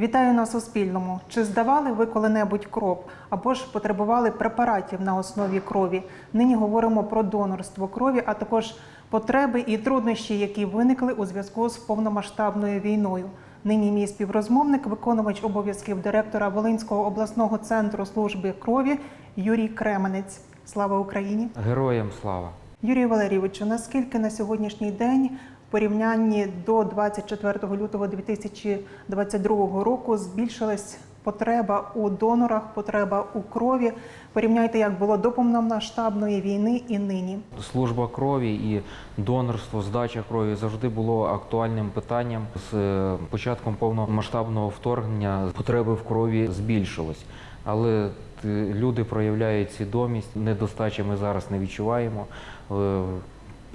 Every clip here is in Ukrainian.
Вітаю на Суспільному. Чи здавали ви коли-небудь кров або ж потребували препаратів на основі крові? Нині говоримо про донорство крові, а також потреби і труднощі, які виникли у зв'язку з повномасштабною війною. Нині мій співрозмовник, виконувач обов'язків директора Волинського обласного центру служби крові Юрій Кременець. Слава Україні! Героям слава! Юрію Валерійовичу, наскільки на сьогоднішній день порівнянні до 24 лютого 2022 року збільшилась потреба у донорах, потреба у крові? Порівняйте, як було до повномасштабної війни і нині. Служба крові і донорство, здача крові завжди було актуальним питанням. З е, початком повномасштабного вторгнення потреби в крові збільшились. Але е, люди проявляють свідомість, недостачі ми зараз не відчуваємо.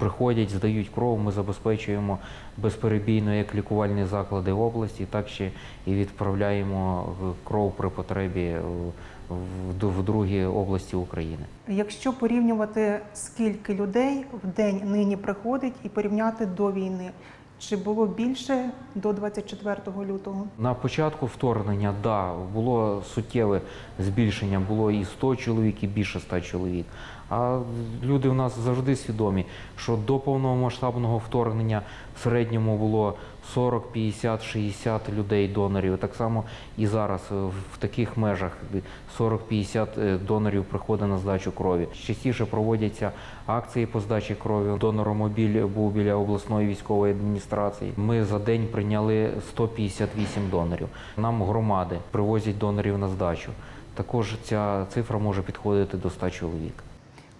Приходять, здають кров, ми забезпечуємо безперебійно як лікувальні заклади області, так ще і відправляємо кров при потребі в, в другі області України. Якщо порівнювати, скільки людей в день нині приходить, і порівняти до війни, чи було більше до 24 лютого? На початку вторгнення, да, було суттєве збільшення, було і 100 чоловік, і більше 100 чоловік. А люди в нас завжди свідомі, що до повномасштабного вторгнення в середньому було 40, 50, 60 людей донорів. Так само і зараз е, в таких межах 40-50 е, донорів приходить на здачу крові. Частіше проводяться акції по здачі крові. Дономобіль був біля обласної військової адміністрації. Ми за день прийняли 158 донорів. Нам громади привозять донорів на здачу. Також ця цифра може підходити до 100 чоловік.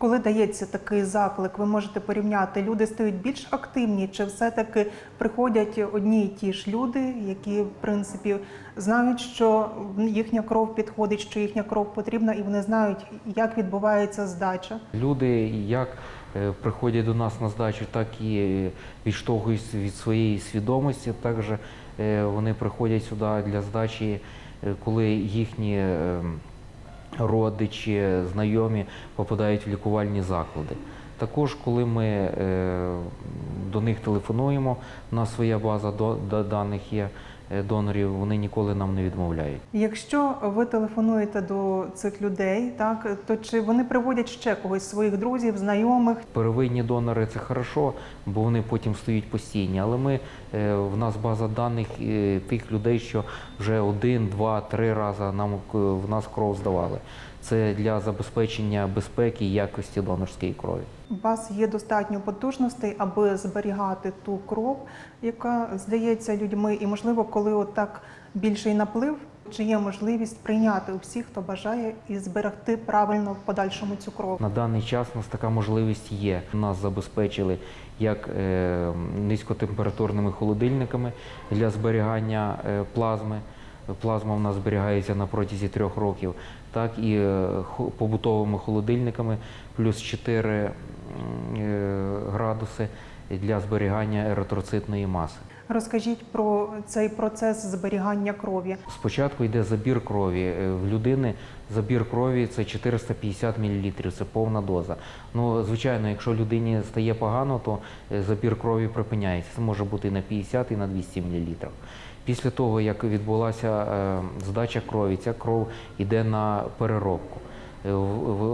Коли дається такий заклик, ви можете порівняти, люди стають більш активні, чи все-таки приходять одні й ті ж люди, які в принципі знають, що їхня кров підходить, що їхня кров потрібна, і вони знають, як відбувається здача. Люди як е, приходять до нас на здачу, так і відштовхуються від своєї свідомості. Також е, вони приходять сюди для здачі, е, коли їхні е, родичі, знайомі попадають в лікувальні заклади. Також, коли ми е, до них телефонуємо, у нас своя база даних є донорів, вони ніколи нам не відмовляють. Якщо ви телефонуєте до цих людей, так то чи вони приводять ще когось своїх друзів, знайомих? Первинні донори це хорошо, бо вони потім стають постійні. Але ми е, в нас база даних е, тих людей, що вже один, два, три рази нам е, в нас кров здавали. Це для забезпечення безпеки і якості донорської крові. У вас є достатньо потужностей, аби зберігати ту кров, яка здається людьми, і можливо, коли отак більший наплив, чи є можливість прийняти у всіх, хто бажає, і зберегти правильно в подальшому цю кров. На даний час у нас така можливість є. Нас забезпечили як е, низькотемпературними холодильниками для зберігання е, плазми. Плазма в нас зберігається на протязі трьох років, так і е, побутовими холодильниками плюс 4 градуси для зберігання еритроцитної маси. Розкажіть про цей процес зберігання крові. Спочатку йде забір крові. Е, В людини забір крові це 450 мл, це повна доза. Ну, звичайно, якщо людині стає погано, то е, забір крові припиняється. Це може бути і на 50, і на 200 мл. Після того, як відбулася е, здача крові, ця кров йде на переробку. Е,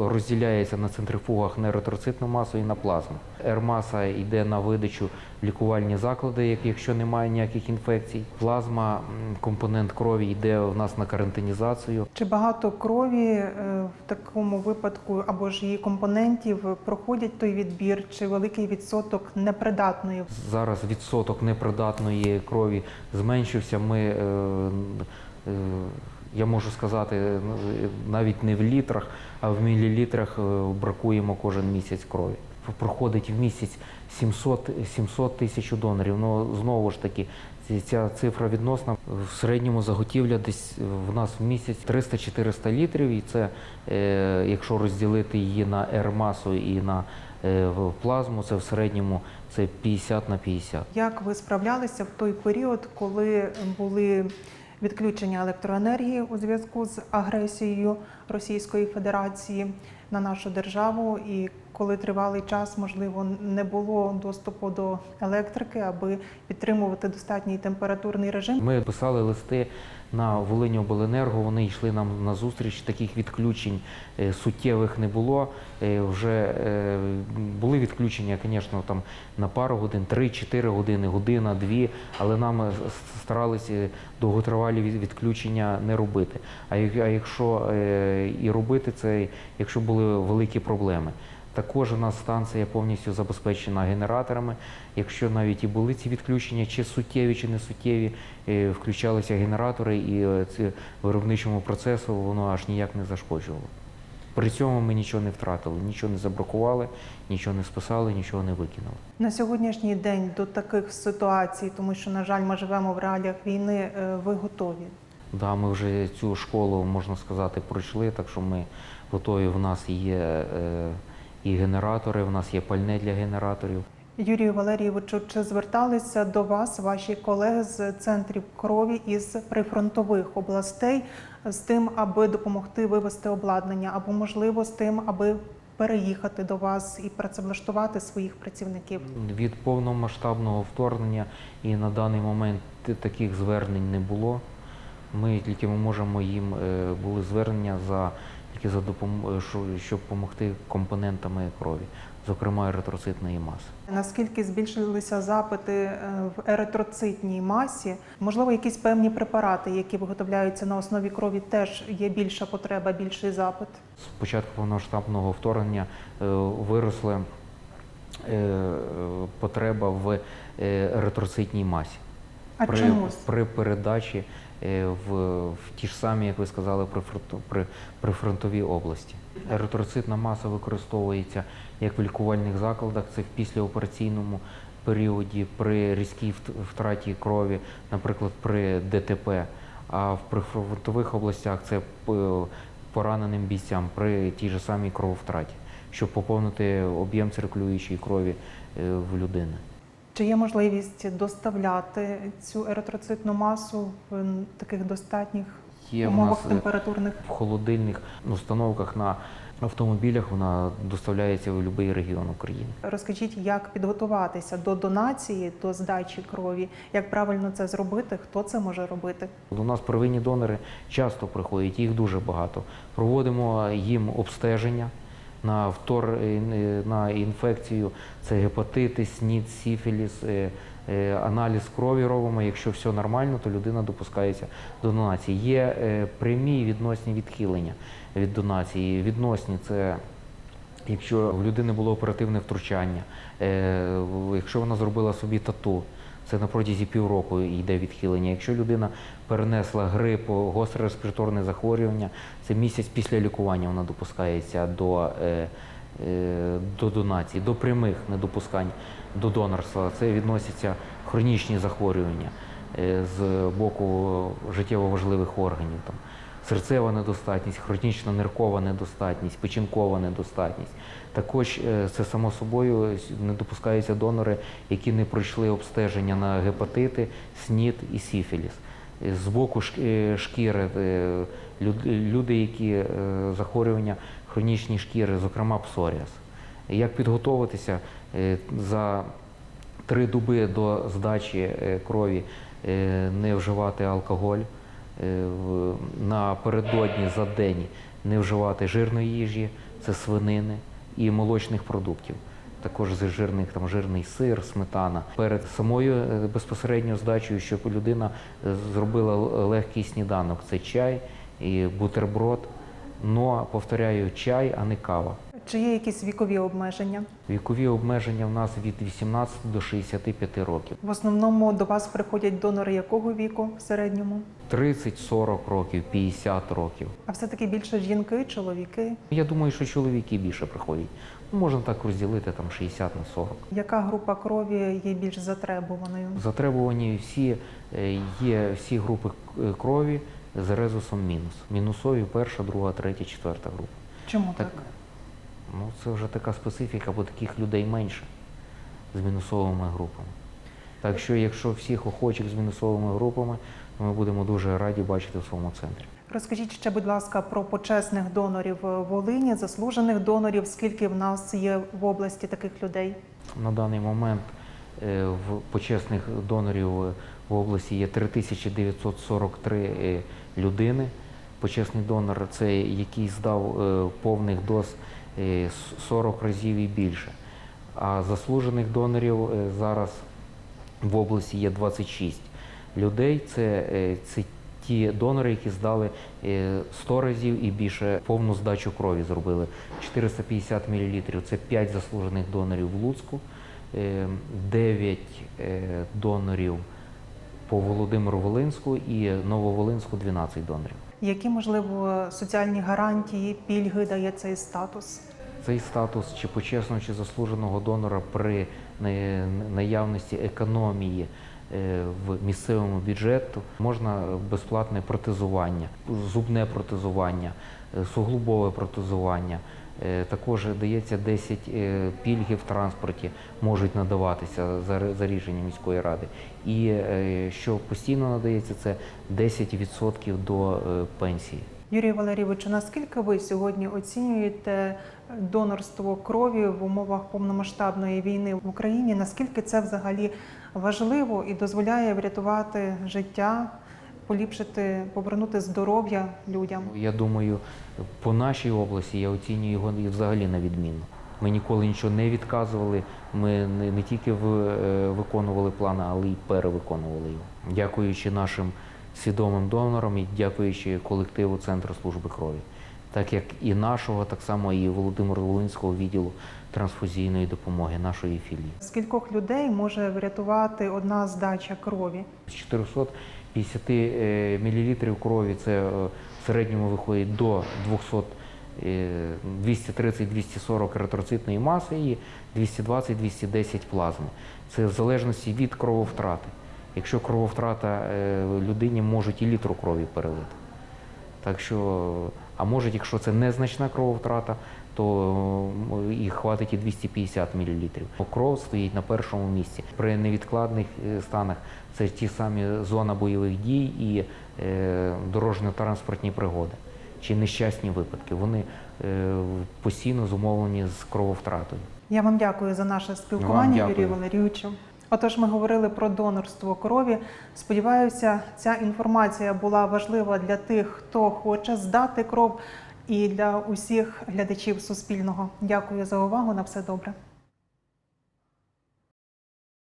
Розділяється на центрифугах на еритроцитну масу і на плазму. Ермаса йде на видачу лікувальні заклади, якщо немає ніяких інфекцій. Плазма, компонент крові йде в нас на карантинізацію. Чи багато крові е, в такому випадку або ж її компонентів проходять той відбір, чи великий відсоток непридатної Зараз відсоток непридатної крові зменшився. Ми, е, е, я можу сказати, е, навіть не в літрах, а в мілілітрах е, бракуємо кожен місяць крові. Проходить в місяць 700, 700 тисяч донорів. Ну знову ж таки, ця цифра відносна. В середньому заготівля десь в нас в місяць 300-400 літрів, і це е, якщо розділити її на ермасу і на е, плазму, це в середньому це 50 на 50. Як ви справлялися в той період, коли були відключення електроенергії у зв'язку з агресією Російської Федерації на нашу державу, і коли тривалий час, можливо, не було доступу до електрики, аби підтримувати достатній температурний режим. Ми писали листи на Волиньобленерго, вони йшли нам на зустріч. Таких відключень е, суттєвих не було. Е, Вже е, були відключення, звісно, там на пару годин, 3-4 години, година, дві, але нам старалися довготривалі відключення не робити. А якщо і робити це, якщо були великі проблеми. Також у нас станція повністю забезпечена генераторами. Якщо навіть і були ці відключення, чи суттєві, чи не суттєві, е, включалися генератори, і е, це виробничому процесу воно аж ніяк не зашкоджувало. При цьому ми нічого не втратили, нічого не забракували, нічого не списали, нічого не викинули. На сьогоднішній день до таких ситуацій, тому що, на жаль, ми живемо в реаліях війни, е, ви готові. Да, ми вже цю школу, можна сказати, пройшли, так що ми готові. В нас є е, і генератори, в нас є пальне для генераторів. Юрію Валерійовичу, чи зверталися до вас ваші колеги з центрів крові із прифронтових областей з тим, аби допомогти вивести обладнання, або можливо з тим, аби переїхати до вас і працевлаштувати своїх працівників? Від повномасштабного вторгнення і на даний момент таких звернень не було. Ми тільки ми можемо їм е, були звернення за тільки за допом... щоб допомогти компонентами крові, зокрема еритроцитної маси. Наскільки збільшилися запити е, в еритроцитній масі? Можливо, якісь певні препарати, які виготовляються на основі крові, теж є більша потреба, більший запит. З початку повномасштабного вторгнення е, виросла е, потреба в еритроцитній масі. А при, чому? при передачі е, в, в ті ж самі, як ви сказали, при, при, при фронтовій області. Еритроцитна маса використовується як в лікувальних закладах, це в післяопераційному періоді, при різкій втраті крові, наприклад, при ДТП. А в прифронтових областях це пораненим бійцям при тій же самій крововтраті, щоб поповнити об'єм циркулюючої крові е, в людини. Чи є можливість доставляти цю еритроцитну масу в таких достатніх Є в умовах нас е, температурних? в холодильних установках на автомобілях вона доставляється в будь-який регіон України. Розкажіть, як підготуватися до донації, до здачі крові, як правильно це зробити, хто це може робити? До нас первинні донори часто приходять, їх дуже багато. Проводимо їм обстеження на втор е, на інфекцію, це гепатити, СНІД, сіфіліс, е, е, аналіз крові робимо. Якщо все нормально, то людина допускається до донації. Є прямі відносні відхилення від донації. Відносні це якщо в людини було оперативне втручання, якщо вона зробила собі тату, це на протязі півроку йде відхилення. Якщо людина перенесла грип, гостре респіраторне захворювання, це місяць після лікування вона допускається до, е, е, до донації, до прямих недопускань до донорства. Це відносяться хронічні захворювання е, з боку життєво важливих органів. Серцева недостатність, хронічна ниркова недостатність, печінкова недостатність. Також е, це само собою не допускаються донори, які не пройшли обстеження на гепатити, СНІД і сіфіліс. Е, З боку е, шкіри люди, які захворювання хронічні шкіри, зокрема псоріаз. Як підготуватися за три доби до здачі крові не вживати алкоголь, напередодні за день не вживати жирної їжі, це свинини і молочних продуктів. Також з жирних там жирний сир, сметана. Перед самою е, безпосередньо здачею, щоб людина е, зробила легкий сніданок. Це чай і бутерброд. Но повторяю, чай, а не кава. Чи є якісь вікові обмеження? Вікові обмеження в нас від 18 до 65 років. В основному до вас приходять донори якого віку в середньому? 30-40 років, 50 років. А все-таки більше жінки, чоловіки. Я думаю, що чоловіки більше приходять. Ну, можна так розділити там 60 на 40. Яка група крові є більш затребуваною? Затребувані всі е, є всі групи е, крові з резусом мінус. Мінусові перша, друга, третя, четверта група. Чому так? Так. Ну це вже така специфіка, бо таких людей менше з мінусовими групами. Так що, якщо всіх охочих з мінусовими групами, то ми будемо дуже раді бачити в своєму центрі. Розкажіть ще, будь ласка, про почесних донорів Волині, заслужених донорів. Скільки в нас є в області таких людей? На даний момент е, в почесних донорів е, в області є 3943 е, людини. Почесний донор це який здав повних доз 40 разів і більше. А заслужених донорів е, зараз в області є 26 людей. Це, е, це ті донори, які здали е, 100 разів і більше повну здачу крові зробили. 450 мл це 5 заслужених донорів в Луцьку, 9 донорів по Володимиру Волинську і Нововолинську 12 донорів. Які можливо соціальні гарантії, пільги дає цей статус? Цей статус чи почесного, чи заслуженого донора при наявності економії е, в місцевому бюджету можна безплатне протезування, зубне протезування, е, суглобове протезування. Е, Також дається 10 е, пільги в транспорті, можуть надаватися за рішенням міської ради. І що постійно надається, це 10% до пенсії. Юрій Валерійовичу, наскільки ви сьогодні оцінюєте донорство крові в умовах повномасштабної війни в Україні? Наскільки це взагалі важливо і дозволяє врятувати життя, поліпшити, повернути здоров'я людям? Я думаю, по нашій області я оцінюю його взагалі на відмінно. Ми ніколи нічого не відказували. Ми не, тільки е, виконували плани, але й перевиконували його. Дякуючи нашим свідомим донорам і дякуючи колективу Центру служби крові. Так як і нашого, так само і Володимира Волинського відділу трансфузійної допомоги, нашої філії. Скількох людей може врятувати одна здача крові? З 450 мл крові це е, в середньому виходить до 200, е, 230-240 еритроцитної маси і 220-210 плазми. Це в залежності від крововтрати. Якщо крововтрата е, людині можуть і літру крові перелити. Так що, а може, якщо це незначна крововтрата, то і хватить і 250 мл. Кров стоїть на першому місці. При невідкладних е, станах це ті самі зона бойових дій і е, дорожньо-транспортні пригоди чи нещасні випадки. Вони постійно зумовлені з крововтратою. Я вам дякую за наше спілкування. Юрію Валерійовичу. Отож, ми говорили про донорство крові. Сподіваюся, ця інформація була важлива для тих, хто хоче здати кров, і для усіх глядачів Суспільного. Дякую за увагу. На все добре.